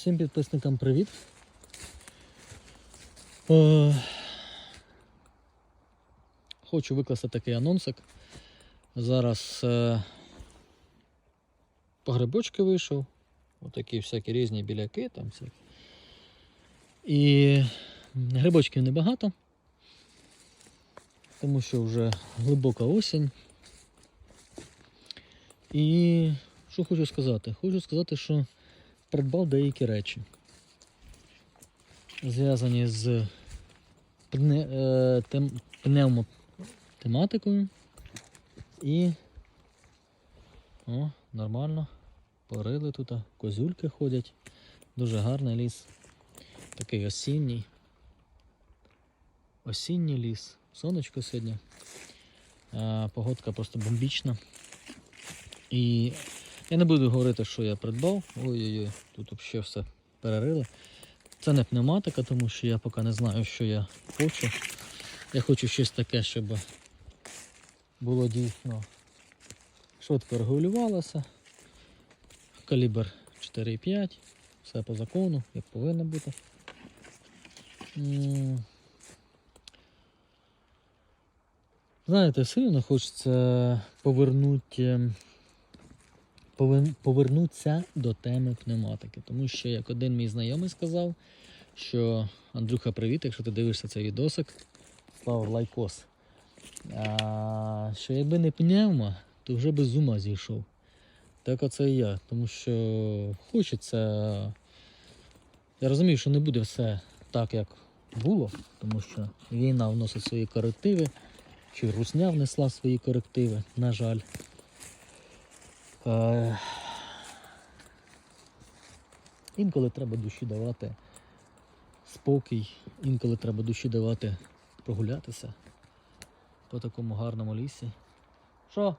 Всім підписникам привіт. Е, Хочу викласти такий анонсик. Зараз е, по грибочки вийшов. Отакі всякі різні біляки там всякі. І грибочків небагато, тому що вже глибока осінь. І що хочу сказати? Хочу сказати, що придбав деякі речі, зв'язані з е, тем, пневмотематикою. І о, нормально. Порили тут, козюльки ходять. Дуже гарний ліс. Такий осінній. Осінній ліс. Сонечко сьогодні. А, погодка просто бомбічна. І я не буду говорити, що я придбав. Ой-ой-ой, тут взагалі все перерили. Це не пневматика, тому що я поки не знаю, що я хочу. Я хочу щось таке, щоб було дійсно швидко регулювалося. Калібр 4,5, все по закону, як повинно бути. Знаєте, сильно хочеться повернути повер- повернутися до теми пневматики. Тому що, як один мій знайомий сказав, що Андрюха, привіт, якщо ти дивишся цей відосик, став лайкос. А, що якби не пневма, то вже би з ума зійшов. Так оце і я. Тому що хочеться. Я розумію, що не буде все так, як було, тому що війна вносить свої корективи, чи русня внесла свої корективи, на жаль. Е, Інколи треба душі давати спокій, інколи треба душі давати прогулятися по такому гарному лісі. Що?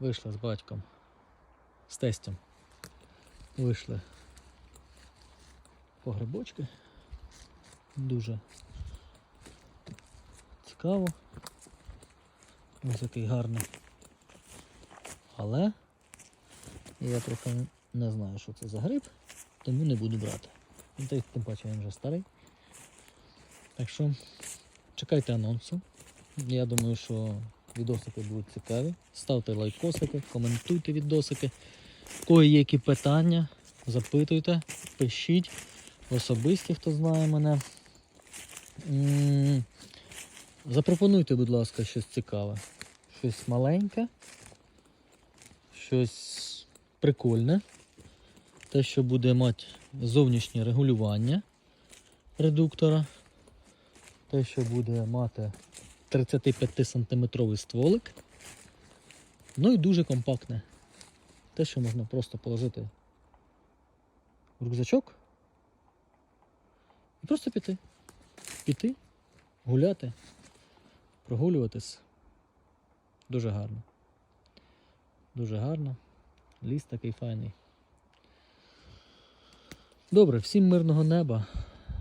Вийшли з батьком, з тестем. Вийшли по грибочки. Дуже цікаво. Ось який гарний. Але я трохи не знаю, що це за гриб, тому не буду брати. Тим паче він вже старий. Так що чекайте анонсу. Я думаю, що відосики будуть цікаві. Ставте лайкосики, коментуйте відосики. Кого є які питання, запитуйте, пишіть. В особисті, хто знає мене. Запропонуйте, будь ласка, щось цікаве. Щось маленьке щось прикольне. Те, що буде мати зовнішнє регулювання редуктора. Те, що буде мати 35 сантиметровий стволик. Ну і дуже компактне. Те, що можна просто положити в рюкзачок і просто піти. Піти, гуляти, прогулюватись. Дуже гарно. Дуже гарно. Ліс такий файний. Добре, всім мирного неба,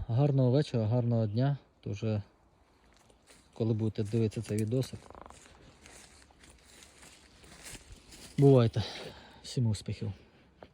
гарного вечора, гарного дня. То вже коли будете дивитися цей відосик. Бувайте. Всім успіхів.